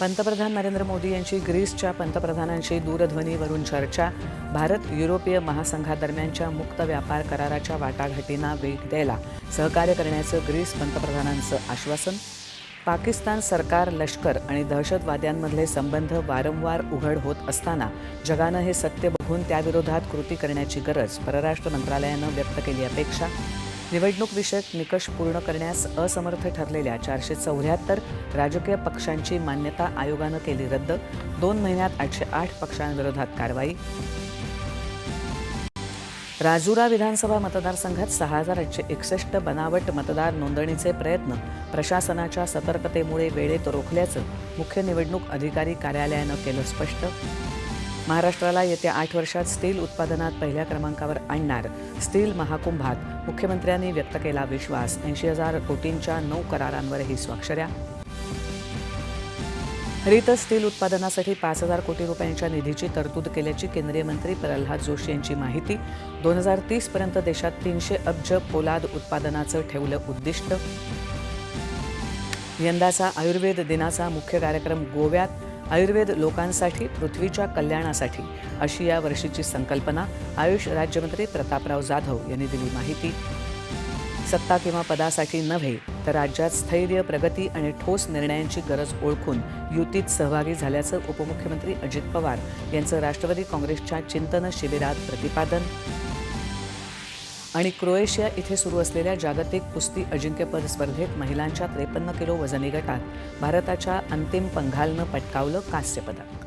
पंतप्रधान नरेंद्र मोदी यांची ग्रीसच्या पंतप्रधानांशी दूरध्वनीवरून चर्चा. भारत युरोपीय महासंघादरम्यानच्या मुक्त व्यापार कराराच्या वाटाघाटींना वेग द्यायला सहकार्य करण्याचं ग्रीस पंतप्रधानांचं आश्वासन. पाकिस्तान सरकार लष्कर आणि दहशतवाद्यांमधले संबंध वारंवार उघड होत असताना जगानं हे सत्य बघून त्याविरोधात कृती करण्याची गरज परराष्ट्र मंत्रालयानं व्यक्त केली अपेक्षा. निवडणूक विषयक निकष पूर्ण करण्यास असमर्थ ठरलेल्या चारशे चौऱ्याहत्तर राजकीय पक्षांची मान्यता आयोगानं केली रद्द. दोन महिन्यात आठशे आठ पक्षांविरोधात कारवाई. राजुरा विधानसभा मतदारसंघात सहा हजार आठशे एकसष्ट बनावट मतदार नोंदणीचे प्रयत्न. प्रशासनाच्या सतर्कतेमुळे वेळेत रोखल्याचं मुख्य निवडणूक अधिकारी कार्यालयानं केलं स्पष्ट. महाराष्ट्राला येत्या आठ वर्षात स्टील उत्पादनात पहिल्या क्रमांकावर आणणार. स्टील महाकुंभात मुख्यमंत्र्यांनी व्यक्त केला विश्वास. ऐंशी हजार कोटींच्या नऊ करारांवरही स्वाक्षऱ्या हरित स्टील उत्पादनासाठी पाच हजार कोटी रुपयांच्या निधीची तरतूद केल्याची केंद्रीय मंत्री प्रल्हाद जोशी यांची माहिती. दोन हजार तीसपर्यंत देशात तीनशे अब्ज पोलाद उत्पादनाचं ठेवलं उद्दिष्ट. यंदाचा आयुर्वेद दिनाचा मुख्य कार्यक्रम गोव्यात. आयुर्वेद लोकांसाठी पृथ्वीच्या कल्याणासाठी अशी या वर्षीची संकल्पना आयुष राज्यमंत्री प्रतापराव जाधव यांनी दिली माहिती. सत्ता किंवा पदासाठी नव्हे तर राज्यात स्थैर्य प्रगती आणि ठोस निर्णयांची गरज ओळखून युतीत सहभागी झाल्याचं उपमुख्यमंत्री अजित पवार यांचं राष्ट्रवादी काँग्रेसच्या चिंतन शिबिरात प्रतिपादन. आणि क्रोएशिया इथे सुरू असलेल्या जागतिक कुस्ती अजिंक्यपद स्पर्धेत महिलांच्या त्रेपन्न किलो वजनी गटात भारताच्या अंतिम पंघालनं पटकावलं कांस्यपदक